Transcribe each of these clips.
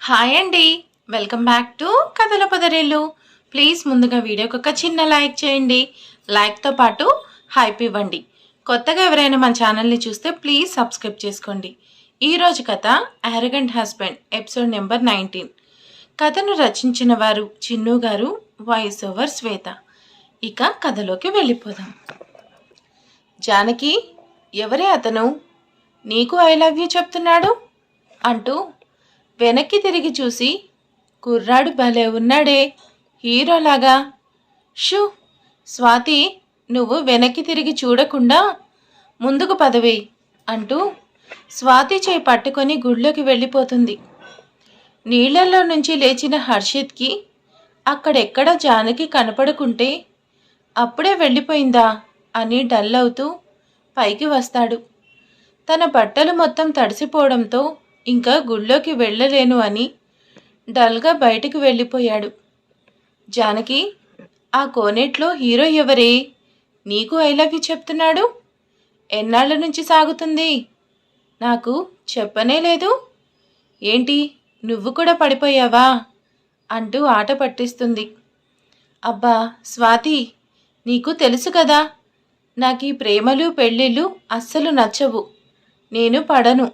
Hi అండి. Welcome back to కథల పదరేళ్ళు please ముందుగా వీడియోకి ఒక చిన్న లైక్ చేయండి. లైక్తో పాటు హైప్ ఇవ్వండి. కొత్తగా ఎవరైనా మన ఛానల్ని చూస్తే ప్లీజ్ సబ్స్క్రైబ్ చేసుకోండి. ఈరోజు కథ అరగంట్ హస్బెండ్ ఎపిసోడ్ నెంబర్ నైన్టీన్ కథను రచించిన వారు చిన్ను గారు వాయిస్ ఓవర్ శ్వేత. ఇక కథలోకి వెళ్ళిపోదాం. జానకి ఎవరే అతను? నీకు ఐ లవ్ యూ చెప్తున్నాడు? అంటూ వెనక్కి తిరిగి చూసి కుర్రాడు భలే ఉన్నాడే హీరోలాగా. షూ స్వాతి నువ్వు వెనక్కి తిరిగి చూడకుండా ముందుకు పదవి అంటూ స్వాతి చేయి పట్టుకొని గుళ్ళోకి వెళ్ళిపోతుంది. నీళ్ళలో నుంచి లేచిన హర్షిత్కి అక్కడెక్కడ జానకి కనపడుకుంటే అప్పుడే వెళ్ళిపోయిందా? అని డల్ అవుతూ పైకి వస్తాడు. తన బట్టలు మొత్తం తడిసిపోవడంతో ఇంకా గుళ్ళోకి వెళ్ళలేను అని డల్గా బయటికి వెళ్ళిపోయాడు. జానకి ఆ కోనేట్లో హీరో ఎవరే? నీకు ఐ లవ్ యూ చెప్తున్నాడు? ఎన్నాళ్ళ నుంచి సాగుతుంది? నాకు చెప్పనే లేదు. ఏంటి నువ్వు కూడా పడిపోయావా? అంటూ ఆట పట్టిస్తుంది. అబ్బా స్వాతి నీకు తెలుసు కదా నాకు ఈ ప్రేమలు పెళ్ళిళ్ళు అస్సలు నచ్చవు. నేను పడను.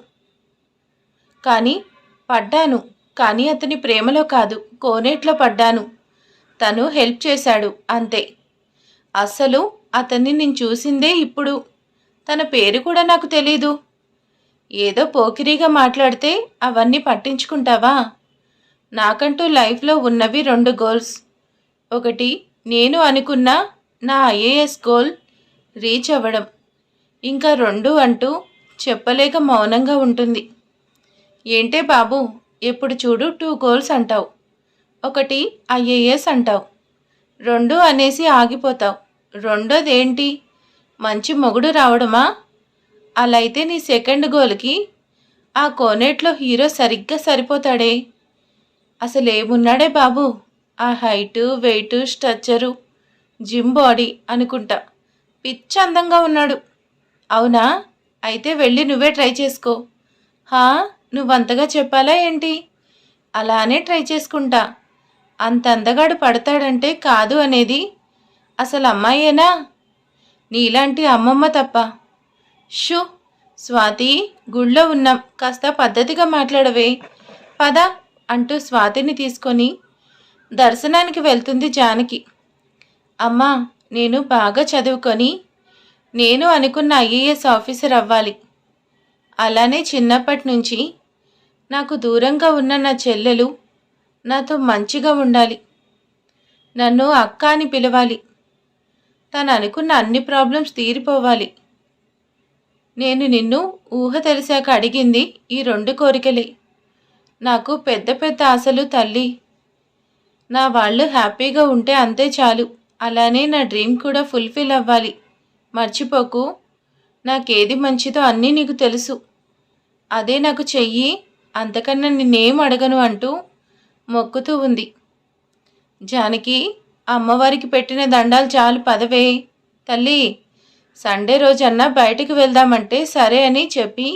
కానీ పడ్డాను. కానీ అతని ప్రేమలో కాదు. కోనేట్లో పడ్డాను. తను హెల్ప్ చేశాడు. అంతే. అసలు అతన్ని నేను చూసిందే ఇప్పుడు. తన పేరు కూడా నాకు తెలీదు. ఏదో పోకిరీగా మాట్లాడితే అవన్నీ పట్టించుకుంటావా? నాకంటూ లైఫ్లో ఉన్నవి రెండు గోల్స్. ఒకటి నేను అనుకున్న నా ఐఏఎస్ గోల్ రీచ్ అవ్వడం. ఇంకా రెండు అంటూ చెప్పలేక మౌనంగా ఉంటుంది. ఏంటే బాబు ఎప్పుడు చూడు టూ గోల్స్ అంటావు. ఒకటి ఐఏఎస్ అంటావు. రెండు అనేసి ఆగిపోతావు. రెండోదేంటి? మంచి మొగుడు రావడమా? అలా అయితే నీ సెకండ్ గోల్కి ఆ కోనేట్లో హీరో సరిగ్గా సరిపోతాడే. అసలు ఏమున్నాడే బాబు? ఆ height weight structure gym body అనుకుంటా. పిచ్చి అందంగా ఉన్నాడు. అవునా? అయితే వెళ్ళి నువ్వే ట్రై చేసుకో. హా? నువ్వంతగా చెప్పాలా ఏంటి? అలానే ట్రై చేసుకుంటా. అంత అందగాడు పడతాడంటే కాదు అనేది. అసలు అమ్మాయేనా? నీలాంటి అమ్మమ్మ తప్ప. షూ! స్వాతి గుళ్ళో ఉన్నాం. కాస్త పద్ధతిగా మాట్లాడవే. పద అంటూ స్వాతిని తీసుకొని దర్శనానికి వెళ్తుంది జానకి. అమ్మా నేను బాగా చదువుకొని నేను అనుకున్న ఐఏఎస్ ఆఫీసర్ అవ్వాలి. అలానే చిన్నప్పటి నుంచి నాకు దూరంగా ఉన్న నా చెల్లెలు నాతో మంచిగా ఉండాలి. నన్ను అక్క అని పిలవాలి. తను అనుకున్న అన్ని ప్రాబ్లమ్స్ తీరిపోవాలి. నేను నిన్ను ఊహ తెలిసాక అడిగింది ఈ రెండు కోరికలే. నాకు పెద్ద పెద్ద ఆశలు తల్లి. నా వాళ్ళు హ్యాపీగా ఉంటే అంతే చాలు. అలానే నా డ్రీమ్ కూడా ఫుల్ఫిల్ అవ్వాలి. మర్చిపోకు. నాకేది మంచిదో అన్నీ నీకు తెలుసు. అదే నాకు చెయ్యి. అంతకన్నా నిన్నేం అడగను అంటూ మొక్కుతూ ఉంది. జానకి అమ్మవారికి పెట్టిన దండాలు చాలు పదవే. తల్లి సండే రోజన్నా బయటికి వెళ్దామంటే సరే అని చెప్పి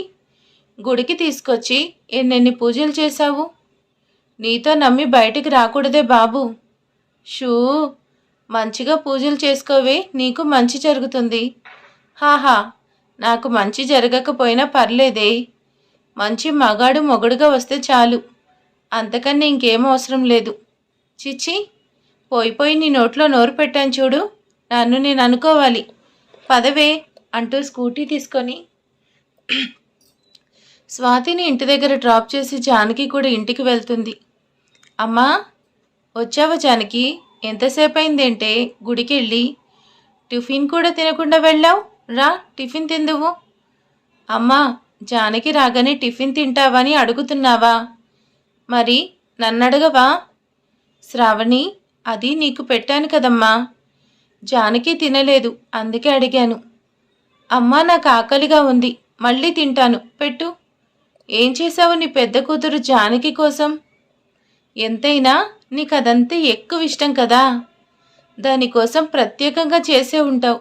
గుడికి తీసుకొచ్చి ఎన్నెన్ని పూజలు చేశావు? నీతో నమ్మి బయటికి రాకూడదే బాబు. షూ మంచిగా పూజలు చేసుకోవే నీకు మంచి జరుగుతుంది. హాహా నాకు మంచి జరగకపోయినా పర్లేదే. మంచి మగాడు మొగుడుగా వస్తే చాలు. అంతకన్నా ఇంకేం అవసరం లేదు. చిచ్చి పోయిపోయి నీ నోట్లో నోరు పెట్టాను చూడు. నన్ను నేను అనుకోవాలి. పదవే అంటూ స్కూటీ తీసుకొని స్వాతిని ఇంటి దగ్గర డ్రాప్ చేసి జానకి కూడా ఇంటికి వెళ్తుంది. అమ్మా వచ్చావా జానకి? ఎంతసేపు అయిందేంటే గుడికెళ్ళి. టిఫిన్ కూడా తినకుండా వెళ్ళావు? రా టిఫిన్ తిందువు. అమ్మా జానకి రాగానే టిఫిన్ తింటావని అడుగుతున్నావా? మరి నన్నడగవా? శ్రావణి అది నీకు పెట్టాను కదమ్మా. జానకి తినలేదు అందుకే అడిగాను. అమ్మా నాకు ఆకలిగా ఉంది మళ్ళీ తింటాను పెట్టు. ఏం చేశావు నీ పెద్ద కూతురు జానకి కోసం? ఎంతైనా నీకు అదంతా ఎక్కువ ఇష్టం కదా. దానికోసం ప్రత్యేకంగా చేసే ఉంటావు.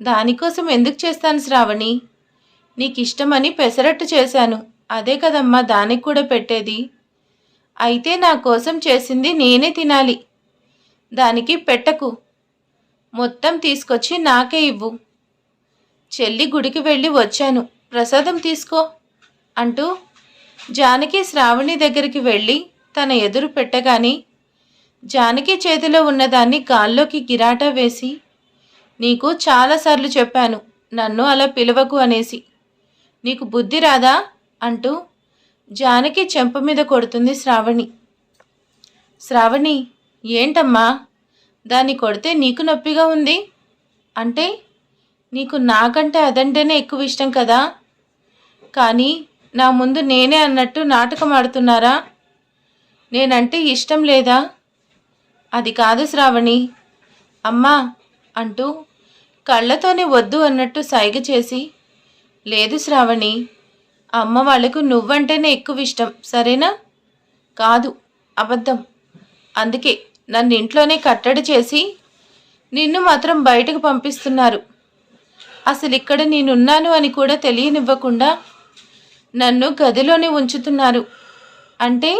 దానికోసం ఎందుకు చేస్తాను శ్రావణి? నీకిష్టమని పెసరట్టు చేశాను. అదే కదమ్మా దానికి కూడా పెట్టేది. అయితే నా కోసం చేసింది నేనే తినాలి. దానికి పెట్టకు. మొత్తం తీసుకొచ్చి నాకే ఇవ్వు. చెల్లి గుడికి వెళ్ళి వచ్చాను. ప్రసాదం తీసుకో అంటూ జానకి శ్రావణి దగ్గరికి వెళ్ళి తన ఎదురు పెట్టగాని జానకి చేతిలో ఉన్నదాన్ని గాల్లోకి గిరాటా వేసి నీకు చాలాసార్లు చెప్పాను నన్ను అలా పిలవకు అనేసి. నీకు బుద్ధి రాదా? అంటూ జానకి చెంప మీద కొడుతుంది శ్రావణి. శ్రావణి ఏంటమ్మా? దాన్ని కొడితే నీకు నొప్పిగా ఉంది? అంటే నీకు నాకంటే అదంటేనే ఎక్కువ ఇష్టం కదా? కానీ నా ముందు నేనే అన్నట్టు నాటకం ఆడుతున్నారా? నేనంటే ఇష్టం లేదా? అది కాదు శ్రావణి. అమ్మా అంటూ కళ్ళతోనే వద్దు అన్నట్టు సైగ చేసి లేదు శ్రావణి. అమ్మ వాళ్ళకు నువ్వంటేనే ఎక్కువ ఇష్టం సరేనా? కాదు అబద్ధం. అందుకే నన్ను ఇంట్లోనే కట్టడి చేసి నిన్ను మాత్రం బయటకు పంపిస్తున్నారు. అసలు ఇక్కడ నేనున్నాను అని కూడా తెలియనివ్వకుండా నన్ను గదిలోనే ఉంచుతున్నారు. అంటే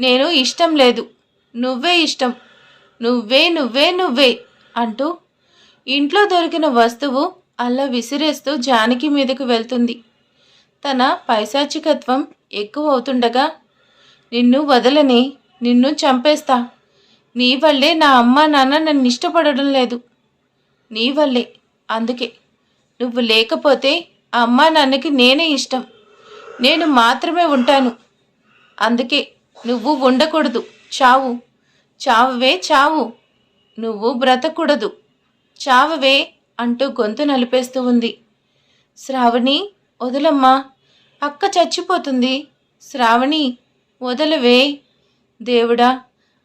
నేను ఇష్టం లేదు. నువ్వే ఇష్టం. నువ్వే నువ్వే నువ్వే అంటూ ఇంట్లో దొరికిన వస్తువు అలా విసిరేస్తూ జానకి మీదకు వెళ్తుంది. తన పైశాచికత్వం ఎక్కువ అవుతుండగా నిన్ను వదలని నిన్ను చంపేస్తా. నీ వల్లే నా అమ్మ నాన్న నన్ను ఇష్టపడడం లేదు. నీ వల్లే. అందుకే నువ్వు లేకపోతే ఆ అమ్మ నాన్నకి నేనే ఇష్టం. నేను మాత్రమే ఉంటాను. అందుకే నువ్వు ఉండకూడదు. చావు. చావవే చావు. నువ్వు బ్రతకూడదు. చావవే అంటూ గొంతు నలిపేస్తూ ఉంది. శ్రావణి వదలమ్మా అక్క చచ్చిపోతుంది. శ్రావణి వదలవే. దేవుడా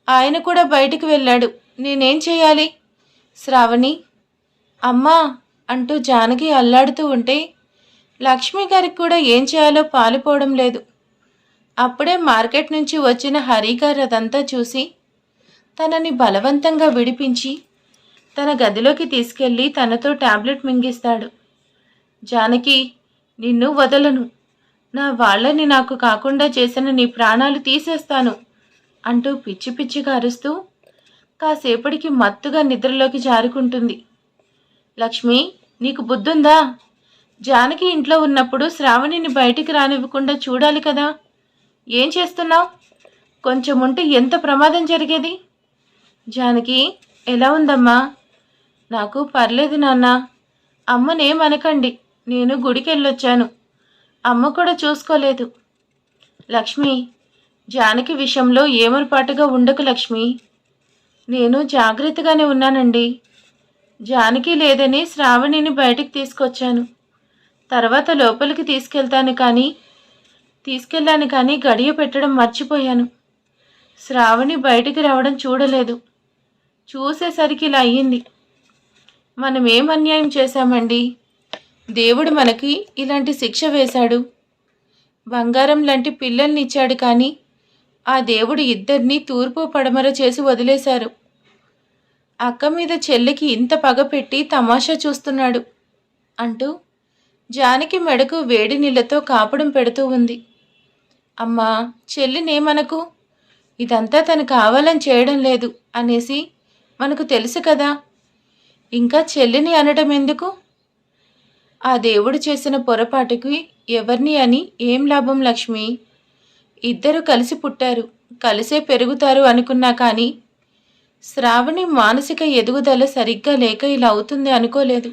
ఆయన కూడా బయటికి వెళ్ళాడు. నేనేం చేయాలి? శ్రావణి అమ్మా అంటూ జానకి అల్లాడుతూ ఉంటే లక్ష్మి గారికి కూడా ఏం చేయాలో పాలుపోవడం లేదు. అప్పుడే మార్కెట్ నుంచి వచ్చిన హరిగారు అదంతా చూసి తనని బలవంతంగా విడిపించి తన గదిలోకి తీసుకెళ్ళి తనతో టాబ్లెట్ మింగిస్తాడు. జానకి నిన్ను వదలను. నా వాళ్ళని నాకు కాకుండా చేసిన నీ ప్రాణాలు తీసేస్తాను అంటూ పిచ్చి పిచ్చిగా అరుస్తూ కాసేపటికి మత్తుగా నిద్రలోకి జారుకుంటుంది. లక్ష్మి నీకు బుద్ధుందా? జానకి ఇంట్లో ఉన్నప్పుడు శ్రావణిని బయటికి రానివ్వకుండా చూడాలి కదా. ఏం చేస్తున్నావు? కొంచెం ఉంటే ఎంత ప్రమాదం జరిగేది? జానకి ఎలా ఉందమ్మా? నాకు పర్లేదు నాన్న. అమ్మనేమనకండి నేను గుడికి వెళ్ళొచ్చాను అమ్మ కూడా చూసుకోలేదు. లక్ష్మి జానకి విషయంలో ఏమరపాటుగా ఉండకు లక్ష్మి. నేను జాగ్రత్తగానే ఉన్నానండి. జానకి లేదని శ్రావణిని బయటికి తీసుకొచ్చాను. తర్వాత లోపలికి తీసుకెళ్తాను కానీ తీసుకెళ్ళాను కానీ గడియ పెట్టడం మర్చిపోయాను. శ్రావణి బయటికి రావడం చూడలేదు. చూసేసరికి ఇలా అయ్యింది. మనం ఏం అన్యాయం చేశామండి? దేవుడు మనకి ఇలాంటి శిక్ష వేశాడు. బంగారం లాంటి పిల్లల్ని ఇచ్చాడు కానీ ఆ దేవుడు ఇద్దరిని తూర్పు పడమర చేసి వదిలేశారు. అక్క మీద చెల్లికి ఇంత పగ పెట్టి తమాషా చూస్తున్నాడు అంటూ జానకి మెడకు వేడి నీళ్ళతో కాపడం పెడుతూ ఉంది. అమ్మా చెల్లినేమనకు? ఇదంతా తను కావాలని చేయడం లేదు అనేసి మనకు తెలుసు కదా. ఇంకా చెల్లిని అనడం ఎందుకు? ఆ దేవుడు చేసిన పొరపాటుకి ఎవరిని అని ఏం లాభం లక్ష్మి? ఇద్దరు కలిసి పుట్టారు కలిసే పెరుగుతారు అనుకున్నా కానీ శ్రావణి మానసిక ఎదుగుదల సరిగ్గా లేక ఇలా అవుతుంది అనుకోలేదు.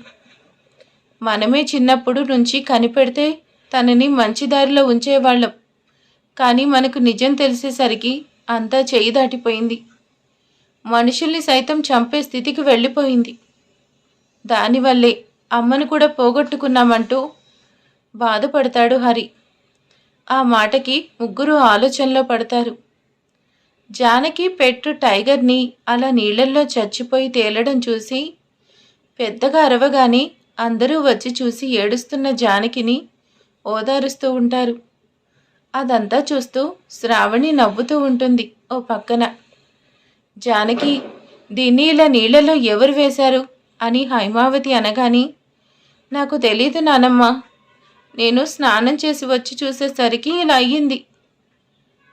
మనమే చిన్నప్పుడు నుంచి కనిపెడితే తనని మంచి దారిలో ఉంచేవాళ్ళం. కానీ మనకు నిజం తెలిసేసరికి అంతా చేయి దాటిపోయింది. మనుషుల్ని సైతం చంపే స్థితికి వెళ్ళిపోయింది. దానివల్లే అమ్మను కూడా పోగొట్టుకున్నామంటూ బాధపడతాడు హరి. ఆ మాటకి ముగ్గురు ఆలోచనలో పడతారు. జానకి పెట్టు టైగర్ని అలా నీళ్ళల్లో చచ్చిపోయి తేలడం చూసి పెద్దగా అరవగానే అందరూ వచ్చి చూసి ఏడుస్తున్న జానకిని ఓదారుస్తూ ఉంటారు. అదంతా చూస్తూ శ్రావణి నవ్వుతూ ఉంటుంది ఓ పక్కన. జానకి దీన్ని ఇలా నీళ్ళలో ఎవరు వేశారు? అని హైమావతి అనగాని నాకు తెలీదు నానమ్మ. నేను స్నానం చేసి వచ్చి చూసేసరికి ఇలా అయ్యింది.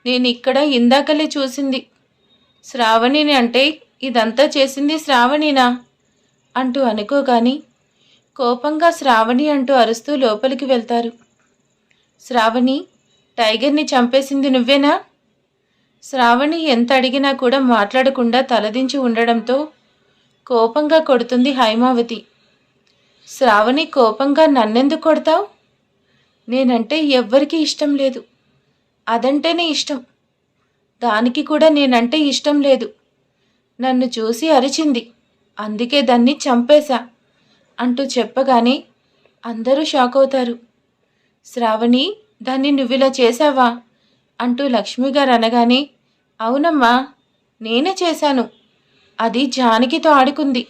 నేను ఇక్కడ ఇందాకలే చూసింది. శ్రావణిని అంటే ఇదంతా చేసింది శ్రావణినా? అంటూ అనుకోగాని కోపంగా శ్రావణి అంటూ అరుస్తూ లోపలికి వెళ్తారు. శ్రావణి టైగర్ని చంపేసింది నువ్వేనా? శ్రావణి ఎంత అడిగినా కూడా మాట్లాడకుండా తలదించి ఉండడంతో కోపంగా కొడుతుంది హైమావతి. శ్రావణి కోపంగా నన్నెందుకు కొడతావు? నేనంటే ఎవ్వరికీ ఇష్టం లేదు. అదంటేనే ఇష్టం. దానికి కూడా నేనంటే ఇష్టం లేదు. నన్ను చూసి అరిచింది. అందుకే దాన్ని చంపేశా అంటూ చెప్పగానే అందరూ షాక్ అవుతారు. శ్రావణి దాన్ని నువ్విలా చేశావా? అంటూ లక్ష్మి గారు అనగానే అవునమ్మా నేనే చేశాను. అది జానకితో ఆడుకుంది.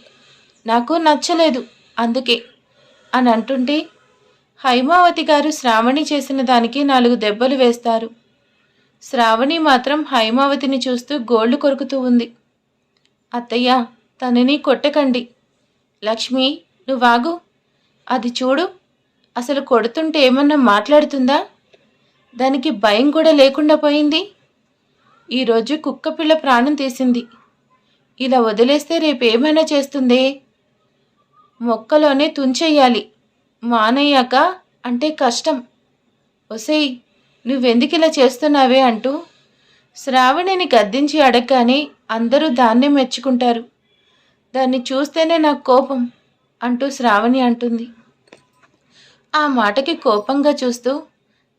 నాకు నచ్చలేదు అందుకే అని అంటుంటే హైమావతి గారు శ్రావణి చేసిన దానికి నాలుగు దెబ్బలు వేస్తారు. శ్రావణి మాత్రం హైమావతిని చూస్తూ గోళ్ళు కొరుకుతూ ఉంది. అత్తయ్య తనని కొట్టకండి. లక్ష్మి నువ్వాగు. అది చూడు అసలు కొడుతుంటే ఏమన్నా మాట్లాడుతుందా? దానికి భయం కూడా లేకుండా పోయింది. ఈరోజు కుక్కపిల్ల ప్రాణం తీసింది. ఇలా వదిలేస్తే రేపు ఏమైనా మొక్కలోనే తుంచెయ్యాలి మానయ్యాక అంటే కష్టం. ఒసేయ్ నువ్వెందుకు ఇలా చేస్తున్నావే అంటూ శ్రావణిని గద్దించి అడగగానే అందరూ దాన్నే మెచ్చుకుంటారు. దాన్ని చూస్తేనే నాకు కోపం అంటూ శ్రావణి అంటుంది. ఆ మాటకి కోపంగా చూస్తూ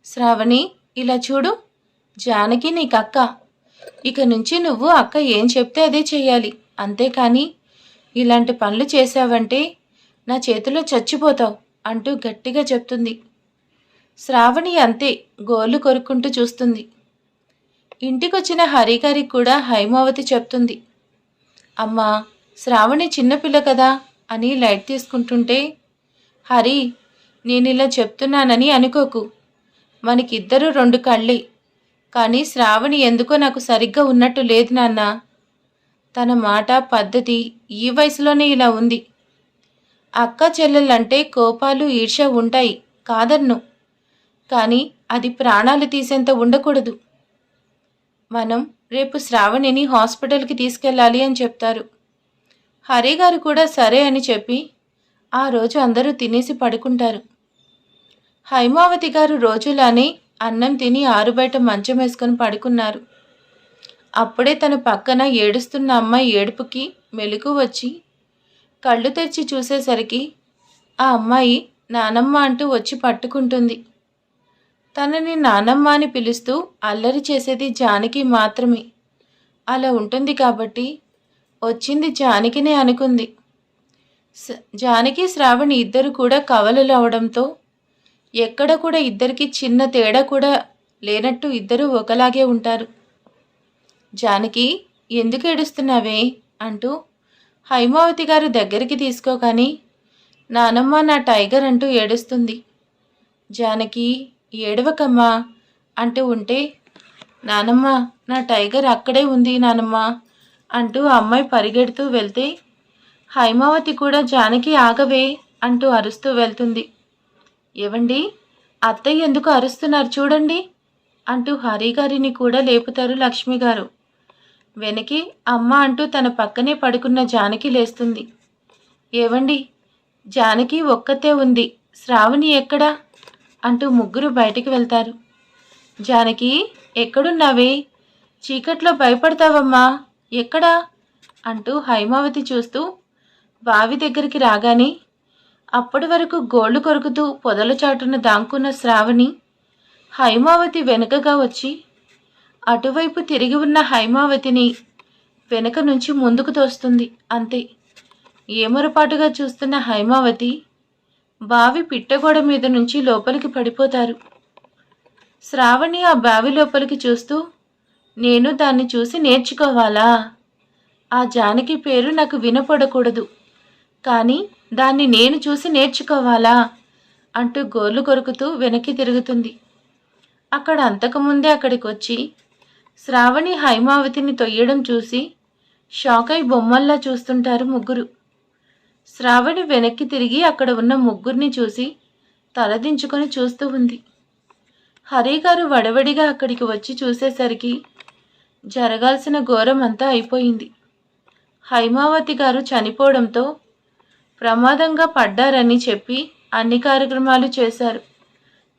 శ్రావణి ఇలా చూడు. జానకి నీకు అక్క ఇక నుంచి నువ్వు అక్క ఏం చెప్తే అదే చెయ్యాలి. అంతేకాని ఇలాంటి పనులు చేశావంటే నా చేతిలో చచ్చిపోతావు అంటూ గట్టిగా చెప్తుంది. శ్రావణి అంతే గోళ్ళు కొరుక్కుంటూ చూస్తుంది. ఇంటికొచ్చిన హరిగారికి కూడా హైమావతి చెప్తుంది. అమ్మా శ్రావణి చిన్నపిల్ల కదా అని లైట్ తీసుకుంటుంటే హరి నేను ఇలా చెప్తున్నానని అనుకోకు. మనకిద్దరూ రెండు కళ్ళే. కానీ శ్రావణి ఎందుకో నాకు సరిగ్గా ఉన్నట్టు లేదు నాన్న. తన మాట పద్ధతి ఈ వయసులోనే ఇలా ఉంది. అక్క చెల్లెళ్ళంటే కోపాలు ఈర్ష ఉంటాయి కాదన్ను. కానీ అది ప్రాణాలు తీసేంత ఉండకూడదు. మనం రేపు శ్రావణిని హాస్పిటల్కి తీసుకెళ్ళాలి అని చెప్తారు. హరి గారు కూడా సరే అని చెప్పి ఆ రోజు అందరూ తినేసి పడుకుంటారు. హైమావతి గారు రోజులానే అన్నం తిని ఆరుబయట మంచం వేసుకొని పడుకున్నారు. అప్పుడే తన పక్కన ఏడుస్తున్న అమ్మాయి ఏడుపుకి మెలకు వచ్చి కళ్ళు తెరిచి చూసేసరికి ఆ అమ్మాయి నానమ్మ అంటూ వచ్చి పట్టుకుంటుంది. తనని నానమ్మ అని పిలుస్తూ అల్లరి చేసేది జానకి మాత్రమే. అలా ఉంటుంది కాబట్టి వచ్చింది జానకినే అనుకుంది. జానకి శ్రావణి ఇద్దరు కూడా కవలలు అవడంతో ఎక్కడ కూడా ఇద్దరికి చిన్న తేడా కూడా లేనట్టు ఇద్దరూ ఒకలాగే ఉంటారు. జానకి ఎందుకు ఏడుస్తున్నావే? అంటూ హైమావతి గారు దగ్గరికి తీసుకోగాని నానమ్మ నా టైగర్ అంటూ ఏడుస్తుంది. జానకి ఏడవకమ్మా అంటూ ఉంటే నానమ్మ నా టైగర్ అక్కడే ఉంది నానమ్మ అంటూ అమ్మాయి పరిగెడుతూ వెళ్తే హైమావతి కూడా జానకి ఆగవే అంటూ అరుస్తూ వెళ్తుంది. ఏవండి? అత్తయ్య ఎందుకు అరుస్తున్నారు చూడండి అంటూ హరిగారిని కూడా లేపుతారు లక్ష్మి గారు. వెనక్కి అమ్మ అంటూ తన పక్కనే పడుకున్న జానకి లేస్తుంది. ఏవండి? జానకి ఒక్కతే ఉంది. శ్రావణి ఎక్కడా? అంటూ ముగ్గురు బయటికి వెళ్తారు. జానకి ఎక్కడున్నావే? చీకట్లో భయపడతావమ్మా. ఎక్కడా? అంటూ హైమావతి చూస్తూ బావి దగ్గరికి రాగానే అప్పటి వరకు గోళ్ళు కొరుకుతూ పొదల చాటున దాంకున్న శ్రావణి హైమావతి వెనుకగా వచ్చి అటువైపు తిరిగి ఉన్న హైమావతిని వెనక నుంచి ముందుకు తోస్తుంది. అంతే. ఏమరపాటుగా చూస్తున్న హైమావతి బావి పిట్టగోడ మీద నుంచి లోపలికి పడిపోతారు. శ్రావణి ఆ బావి లోపలికి చూస్తూ నేను దాన్ని చూసి నేర్చుకోవాలా? ఆ జానకి పేరు నాకు వినపడకూడదు. కానీ దాన్ని నేను చూసి నేర్చుకోవాలా? అంటూ గోర్లు కొరుకుతూ వెనక్కి తిరుగుతుంది. అక్కడ అంతకుముందే అక్కడికి వచ్చి శ్రావణి హైమావతిని తొయ్యడం చూసి షాక్ అయి బొమ్మల్లా చూస్తుంటారు ముగ్గురు. శ్రావణి వెనక్కి తిరిగి అక్కడ ఉన్న ముగ్గురిని చూసి తలదించుకొని చూస్తూ ఉంది. హరి గారు వడవడిగా అక్కడికి వచ్చి చూసేసరికి జరగాల్సిన ఘోరం అంతా అయిపోయింది. హైమావతి గారు చనిపోవడంతో ప్రమాదంగా పడ్డారని చెప్పి అన్ని కార్యక్రమాలు చేశారు.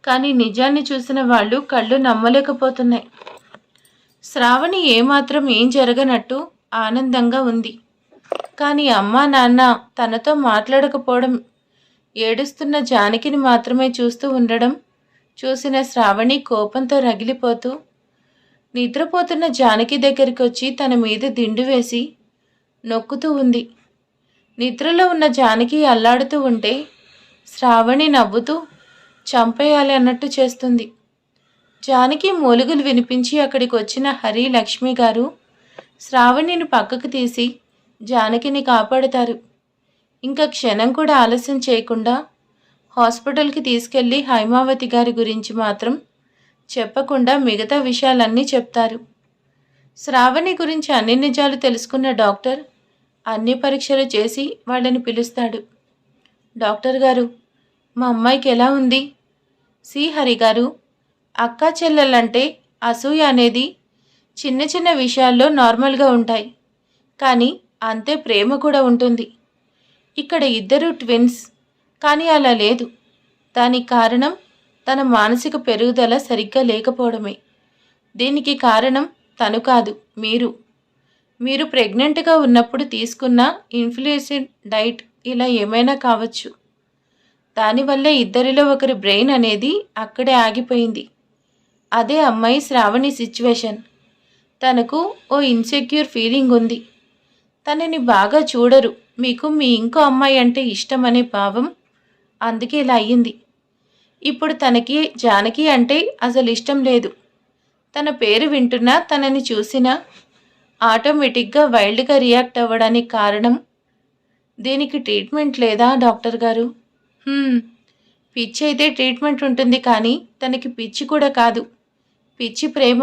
కానీ నిజాన్ని చూసిన వాళ్ళు కళ్ళు నమ్మలేకపోతున్నాయి. శ్రావణి ఏమాత్రం ఏం జరగనట్టు ఆనందంగా ఉంది. కానీ అమ్మా నాన్న తనతో మాట్లాడకపోవడం ఏడుస్తున్న జానకిని మాత్రమే చూస్తూ ఉండడం చూసిన శ్రావణి కోపంతో రగిలిపోతూ నిద్రపోతున్న జానకి దగ్గరికి వచ్చి తన మీద దిండు వేసి నొక్కుతూ ఉంది. నిద్రలో ఉన్న జానకి అల్లాడుతూ ఉంటే శ్రావణి నవ్వుతూ చంపేయాలి అన్నట్టు చేస్తుంది. జానకి మూలుగులు వినిపించి అక్కడికి వచ్చిన హరి లక్ష్మి గారు శ్రావణిని పక్కకు తీసి జానకిని కాపాడుతారు. ఇంకా క్షణం కూడా ఆలస్యం చేయకుండా హాస్పిటల్కి తీసుకెళ్ళి హైమావతి గారి గురించి మాత్రం చెప్పకుండా మిగతా విషయాలన్నీ చెప్తారు. శ్రావణి గురించి అన్ని నిజాలు తెలుసుకున్న డాక్టర్ అన్ని పరీక్షలు చేసి వాళ్ళని పిలుస్తాడు. డాక్టర్ గారు మా అమ్మాయికి ఎలా ఉంది? శ్రీహరి హరి గారు అక్క చెల్లెలంటే అసూయ అనేది చిన్న చిన్న విషయాల్లో నార్మల్గా ఉంటాయి. కానీ అంతే ప్రేమ కూడా ఉంటుంది. ఇక్కడ ఇద్దరు ట్విన్స్ కానీ అలా లేదు. దానికి కారణం తన మానసిక పెరుగుదల సరిగ్గా లేకపోవడమే. దీనికి కారణం తను కాదు మీరు. మీరు ప్రెగ్నెంట్గా ఉన్నప్పుడు తీసుకున్న ఇన్ఫ్లుయెన్సిడ్ డైట్ ఇలా ఏమైనా కావచ్చు. దానివల్లే ఇద్దరిలో ఒకరి బ్రెయిన్ అనేది అక్కడే ఆగిపోయింది. అదే అమ్మాయి శ్రావణి సిచ్యువేషన్. తనకు ఓ ఇన్సెక్యూర్ ఫీలింగ్ ఉంది. తనని బాగా చూడరు. మీకు మీ ఇంకో అమ్మాయి అంటే ఇష్టమనే భావం అందుకే ఇలా అయ్యింది. ఇప్పుడు తనకి జానకి అంటే అసలు ఇష్టం లేదు. తన పేరు వింటున్నా తనని చూసినా ఆటోమేటిక్గా వైల్డ్గా రియాక్ట్ అవ్వడానికి కారణం? దీనికి ట్రీట్మెంట్ లేదా డాక్టర్ గారు? పిచ్చి అయితే ట్రీట్మెంట్ ఉంటుంది కానీ తనకి పిచ్చి కూడా కాదు. పిచ్చి ప్రేమ.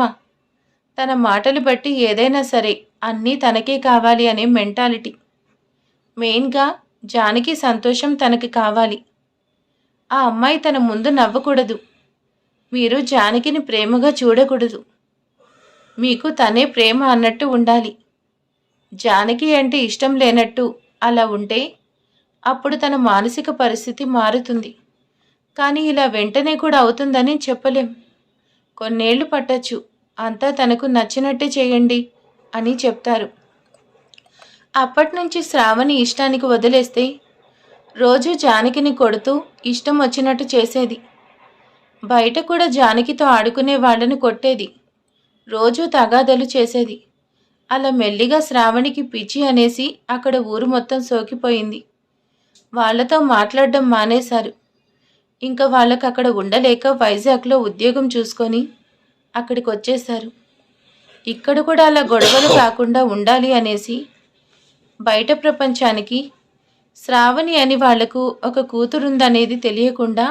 తన మాటలు బట్టి ఏదైనా సరే అన్నీ తనకే కావాలి అనే మెంటాలిటీ. మెయిన్గా జానకి సంతోషం తనకి కావాలి. ఆ అమ్మాయి తన ముందు నవ్వకూడదు. మీరు జానకిని ప్రేమగా చూడకూడదు. మీకు తనే ప్రేమ అన్నట్టు ఉండాలి. జానకి అంటే ఇష్టం లేనట్టు అలా ఉంటే అప్పుడు తన మానసిక పరిస్థితి మారుతుంది. కానీ ఇలా వెంటనే కూడా అవుతుందని చెప్పలేం. కొన్నేళ్ళు పట్టచ్చు. అంతా తనకు నచ్చినట్టే చేయండి అని చెప్తారు. అప్పటి నుంచి శ్రావణి ఇష్టానికి వదిలేస్తే రోజు జానకిని కొడుతూ ఇష్టం వచ్చినట్టు చేసేది. బయట కూడా జానకితో ఆడుకునే వాళ్ళని కొట్టేది. రోజూ తగాదలు చేసేది. అలా మెల్లిగా శ్రావణికి పిచ్చి అనేసి అక్కడ ఊరు మొత్తం సోకిపోయింది. వాళ్ళతో మాట్లాడడం మానేశారు. ఇంకా వాళ్ళకు అక్కడ ఉండలేక వైజాగ్లో ఉద్యోగం చూసుకొని అక్కడికి వచ్చేశారు ఇక్కడ కూడా అలా గొడవలు కాకుండా ఉండాలి అనేసి బయట ప్రపంచానికి శ్రావణి అని వాళ్ళకు ఒక కూతురుందనేది తెలియకుండా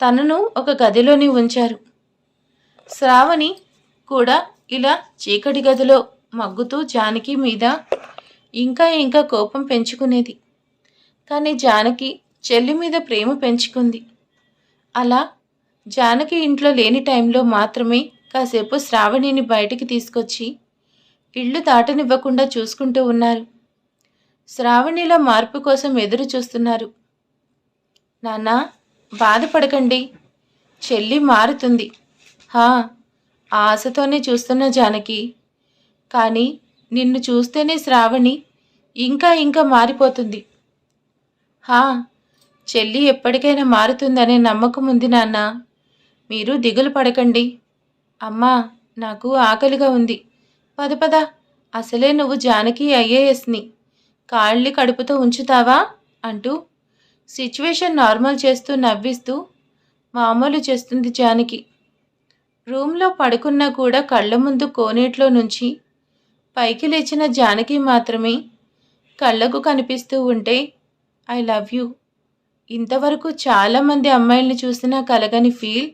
తనను ఒక గదిలోని ఉంచారు. శ్రావణి కూడా ఇలా చీకటి గదిలో మగ్గుతూ జానకి మీద ఇంకా ఇంకా కోపం పెంచుకునేది. కానీ జానకి చెల్లి మీద ప్రేమ పెంచుకుంది. అలా జానకి ఇంట్లో లేని టైంలో మాత్రమే కాసేపు శ్రావణిని బయటికి తీసుకొచ్చి ఇళ్ళు దాటనివ్వకుండా చూసుకుంటూ ఉన్నారు. శ్రావణిలో మార్పు కోసం ఎదురు చూస్తున్నారు. నాన్న బాధపడకండి. చెల్లి మారుతుంది. హా ఆశతోనే చూస్తున్న జానకి. కానీ నిన్ను చూస్తేనే శ్రావణి ఇంకా ఇంకా మారిపోతుంది. హా చెల్లి ఎప్పటికైనా మారుతుందనే నమ్మకం ఉంది నాన్న. మీరు దిగులు పడకండి. అమ్మా నాకు ఆకలిగా ఉంది. పద పద. అసలే నువ్వు జానకి ఐఏఎస్ని. కాళ్ళి కడుపుతో ఉంచుతావా? అంటూ సిచ్యువేషన్ నార్మల్ చేస్తూ నవ్విస్తూ మామూలు చేస్తుంది జానకి. రూమ్లో పడుకున్నా కూడా కళ్ళ ముందు కోనేట్లో నుంచి పైకి లేచిన జానకి మాత్రమే కళ్ళకు కనిపిస్తూ ఉంటే ఐ లవ్ యూ. ఇంతవరకు చాలామంది అమ్మాయిల్ని చూసినా కలగని ఫీల్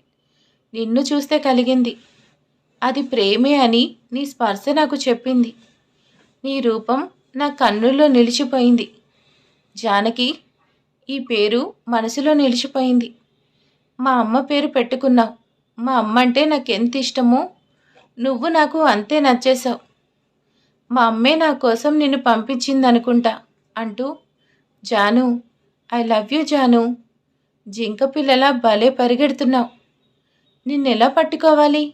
నిన్ను చూస్తే కలిగింది. అది ప్రేమే అని నీ స్పర్శ నాకు చెప్పింది. నీ రూపం నా కన్నుల్లో నిలిచిపోయింది. జానకి ఈ పేరు మనసులో నిలిచిపోయింది. మా అమ్మ పేరు పెట్టుకున్నావు. మా అమ్మ అంటే నాకు ఎంత ఇష్టమో నువ్వు నాకు అంతే నచ్చేశావు. మా అమ్మే నా కోసం నిన్ను పంపించింది అనుకుంటా అంటూ Jaanu I love you Jaanu జింక పిల్లలా భలే పరిగెడుతున్నావు. నిన్నెలా పట్టుకోవాలి?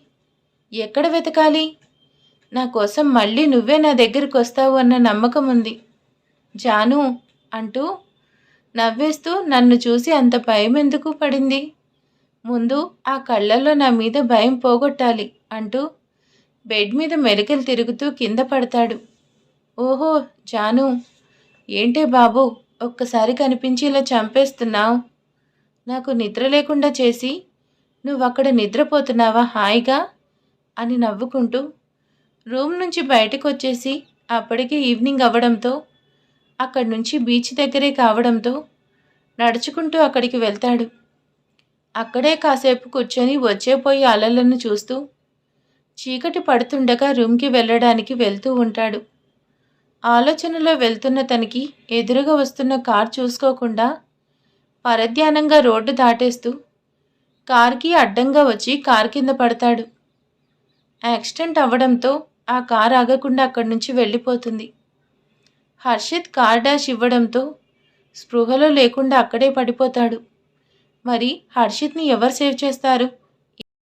ఎక్కడ వెతకాలి? నా కోసం మళ్ళీ నువ్వే నా దగ్గరికి వస్తావు అన్న నమ్మకం ఉంది జాను అంటూ నవ్వేస్తూ నన్ను చూసి అంత భయం ఎందుకు పడింది? ముందు ఆ కళ్ళల్లో నా మీద భయం పోగొట్టాలి అంటూ బెడ్ మీద మెలికలు తిరుగుతూ కింద పడతాడు. ఓహో జాను ఏంటే బాబు ఒక్కసారి కనిపించి ఇలా చంపేస్తున్నావు? నాకు నిద్ర లేకుండా చేసి నువ్వు అక్కడ నిద్రపోతున్నావా హాయిగా? అని నవ్వుకుంటూ రూమ్ నుంచి బయటకు వచ్చేసి అప్పటికే ఈవినింగ్ అవ్వడంతో అక్కడి నుంచి బీచ్ దగ్గరే కావడంతో నడుచుకుంటూ అక్కడికి వెళ్తాడు. అక్కడే కాసేపు కూర్చొని వచ్చేపోయి అలలను చూస్తూ చీకటి పడుతుండగా రూమ్కి వెళ్ళడానికి వెళ్తూ ఉంటాడు. ఆలోచనలో వెళ్తున్న తనకి ఎదురుగా వస్తున్న కార్ చూసుకోకుండా పరధ్యానంగా రోడ్డు దాటేస్తూ కార్కి అడ్డంగా వచ్చి కార్ కింద పడతాడు. యాక్సిడెంట్ అవ్వడంతో ఆ కార్ ఆగకుండా అక్కడి నుంచి వెళ్ళిపోతుంది. హర్షిత్ కార్ డాష్ ఇవ్వడంతో స్పృహలో లేకుండా అక్కడే పడిపోతాడు. మరి హర్షిత్ని ఎవరు సేవ్ చేస్తారు?